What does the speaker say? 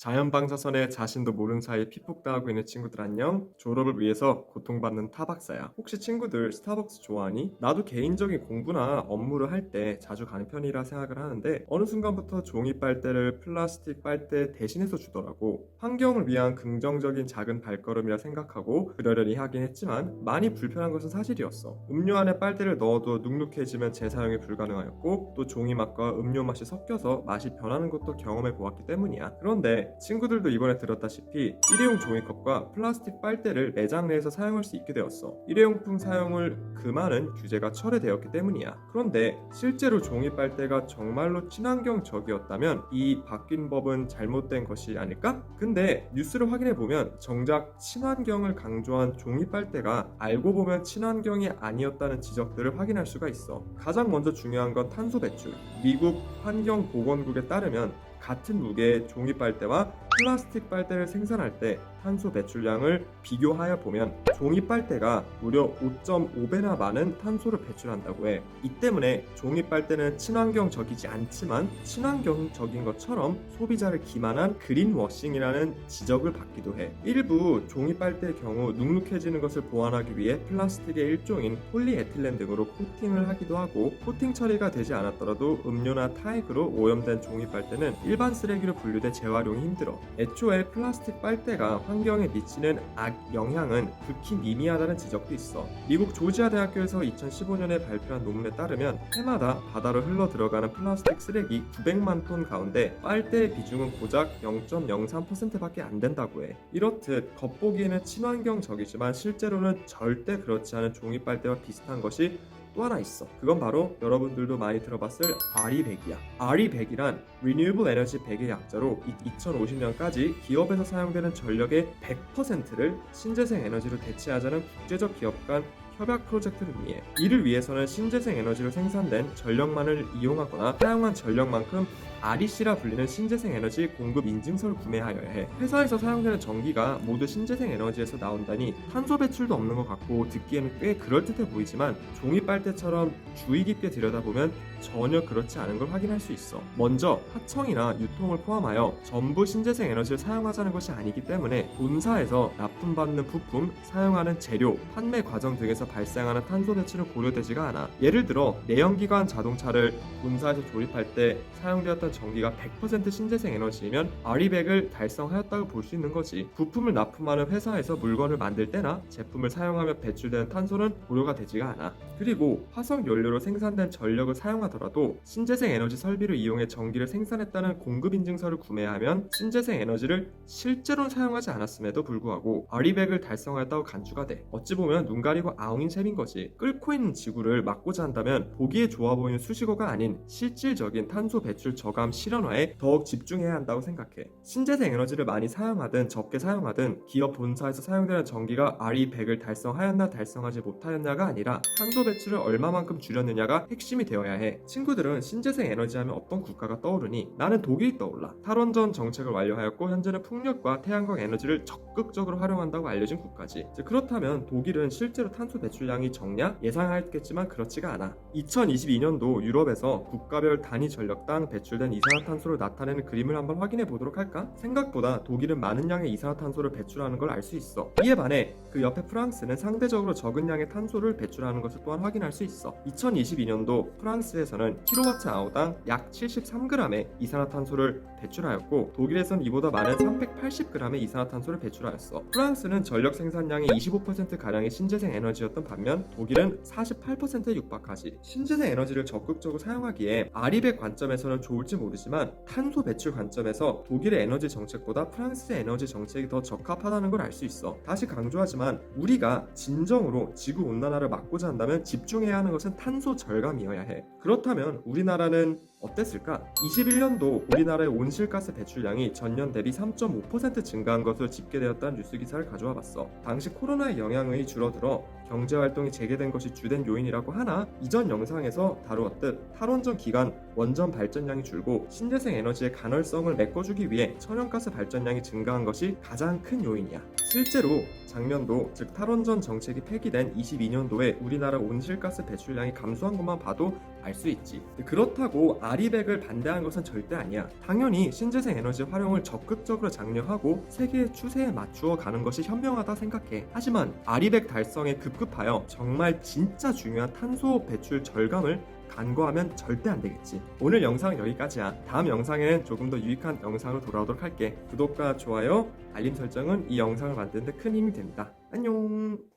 자연 방사선에 자신도 모르는 사이에 피폭당하고 있는 친구들 안녕. 졸업을 위해서 고통받는 타박사야. 혹시 친구들 스타벅스 좋아하니? 나도 개인적인 공부나 업무를 할 때 자주 가는 편이라 생각을 하는데 어느 순간부터 종이 빨대를 플라스틱 빨대 대신해서 주더라고. 환경을 위한 긍정적인 작은 발걸음이라 생각하고 그러려니 하긴 했지만 많이 불편한 것은 사실이었어. 음료 안에 빨대를 넣어도 눅눅해지면 재사용이 불가능하였고 또 종이 맛과 음료 맛이 섞여서 맛이 변하는 것도 경험해 보았기 때문이야. 그런데 친구들도 이번에 들었다시피 일회용 종이컵과 플라스틱 빨대를 매장 내에서 사용할 수 있게 되었어. 일회용품 사용을 금하는 규제가 철회되었기 때문이야. 그런데 실제로 종이 빨대가 정말로 친환경적이었다면 이 바뀐 법은 잘못된 것이 아닐까? 근데 뉴스를 확인해 보면 정작 친환경을 강조한 종이 빨대가 알고 보면 친환경이 아니었다는 지적들을 확인할 수가 있어. 가장 먼저 중요한 건 탄소 배출. 미국 환경보건국에 따르면 같은 무게의 종이 빨대와 플라스틱 빨대를 생산할 때 탄소 배출량을 비교하여 보면 종이 빨대가 무려 5.5배나 많은 탄소를 배출한다고 해. 이 때문에 종이 빨대는 친환경적이지 않지만 친환경적인 것처럼 소비자를 기만한 그린워싱이라는 지적을 받기도 해. 일부 종이 빨대의 경우 눅눅해지는 것을 보완하기 위해 플라스틱의 일종인 폴리에틸렌 등으로 코팅을 하기도 하고 코팅 처리가 되지 않았더라도 음료나 타액으로 오염된 종이 빨대는 일반 쓰레기로 분류돼 재활용이 힘들어. 애초에 플라스틱 빨대가 환경에 미치는 악 영향은 극히 미미하다는 지적도 있어. 미국 조지아 대학교에서 2015년에 발표한 논문에 따르면 해마다 바다로 흘러 들어가는 플라스틱 쓰레기 900만 톤 가운데 빨대의 비중은 고작 0.03%밖에 안 된다고 해. 이렇듯 겉보기에는 친환경적이지만 실제로는 절대 그렇지 않은 종이 빨대와 비슷한 것이 또 하나 있어. 그건 바로 여러분들도 많이 들어봤을 RE100이야. RE100이란 Renewable Energy 100의 약자로 2050년까지 기업에서 사용되는 전력의 100%를 신재생 에너지로 대체하자는 국제적 기업 간 협약 프로젝트를 의미해 이를 위해서는 신재생 에너지로 생산된 전력만을 이용하거나 사용한 전력만큼 REC라 불리는 신재생 에너지 공급 인증서를 구매하여야 해. 회사에서 사용되는 전기가 모두 신재생 에너지에서 나온다니 탄소 배출도 없는 것 같고 듣기에는 꽤 그럴듯해 보이지만 종이 빨대처럼 주의 깊게 들여다보면 전혀 그렇지 않은 걸 확인할 수 있어. 먼저 하청이나 유통을 포함하여 전부 신재생 에너지를 사용하자는 것이 아니기 때문에 본사에서 납품받는 부품, 사용하는 재료, 판매 과정 등에서 발생하는 탄소 배출은 고려되지가 않아. 예를 들어 내연기관 자동차를 본사에서 조립할 때 사용되었던 전기가 100% 신재생 에너지이면 RE100을 달성하였다고 볼 수 있는 거지. 부품을 납품하는 회사에서 물건을 만들 때나 제품을 사용하며 배출되는 탄소는 고려가 되지가 않아. 그리고 화석 연료로 생산된 전력을 사용하더라도 신재생 에너지 설비를 이용해 전기를 생산했다는 공급 인증서를 구매하면 신재생 에너지를 실제로는 사용하지 않았음에도 불구하고 RE100을 달성하였다고 간주가 돼. 어찌 보면 눈 가리고 아웅 인 셈인 거지. 끓고 있는 지구를 막고자 한다면 보기에 좋아 보이는 수식어가 아닌 실질적인 탄소 배출 저감 실현화에 더욱 집중해야 한다고 생각해. 신재생 에너지를 많이 사용하든 적게 사용하든 기업 본사에서 사용되는 전기가 RE100을 달성하였나 달성하지 못하였냐가 아니라 탄소 배출을 얼마만큼 줄였느냐가 핵심이 되어야 해. 친구들은 신재생 에너지 하면 어떤 국가가 떠오르니? 나는 독일이 떠올라. 탈원전 정책을 완료하였고 현재는 풍력과 태양광 에너지를 적극적으로 활용한다고 알려진 국가지. 즉, 그렇다면 독일은 실제로 탄소 배출량이 적냐? 예상하였겠지만 그렇지가 않아. 2022년도 유럽에서 국가별 단위 전력당 배출된 이산화탄소를 나타내는 그림을 한번 확인해 보도록 할까? 생각보다 독일은 많은 양의 이산화탄소를 배출하는 걸 알 수 있어. 이에 반해 그 옆에 프랑스는 상대적으로 적은 양의 탄소를 배출하는 것을 또한 확인할 수 있어. 2022년도 프랑스에서는 킬로와트 아워당 약 73g의 이산화탄소를 배출하였고 독일에선 이보다 많은 380g의 이산화탄소를 배출하였어. 프랑스는 전력 생산량의 25% 가량의 신재생 에너지 였던 반면 독일은 48%에 육박하지. 신재생 에너지를 적극적으로 사용하기에 아립의 관점에서는 좋을지 모르지만 탄소 배출 관점에서 독일의 에너지 정책보다 프랑스의 에너지 정책이 더 적합하다는 걸 알 수 있어. 다시 강조하지만 우리가 진정으로 지구 온난화를 막고자 한다면 집중해야 하는 것은 탄소 절감이어야 해. 그렇다면 우리나라는 어땠을까? 21년도 우리나라의 온실가스 배출량이 전년 대비 3.5% 증가한 것으로 집계되었다는 뉴스 기사를 가져와 봤어. 당시 코로나의 영향이 줄어들어 경제 활동이 재개된 것이 주된 요인이라고 하나 이전 영상에서 다루었듯 탈원전 기간 원전 발전량이 줄고 신재생 에너지의 간헐성을 메꿔주기 위해 천연가스 발전량이 증가한 것이 가장 큰 요인이야. 실제로 작년도 즉 탈원전 정책이 폐기된 22년도에 우리나라 온실가스 배출량이 감소한 것만 봐도 알 수 있지. 그렇다고 아리백을 반대한 것은 절대 아니야. 당연히 신재생 에너지 활용을 적극적으로 장려하고 세계의 추세에 맞추어 가는 것이 현명하다 생각해. 하지만 아리백 달성에 급급하여 정말 진짜 중요한 탄소 배출 절감을 간과하면 절대 안 되겠지. 오늘 영상 여기까지야. 다음 영상에는 조금 더 유익한 영상으로 돌아오도록 할게. 구독과 좋아요, 알림 설정은 이 영상을 만드는 데 큰 힘이 됩니다. 안녕!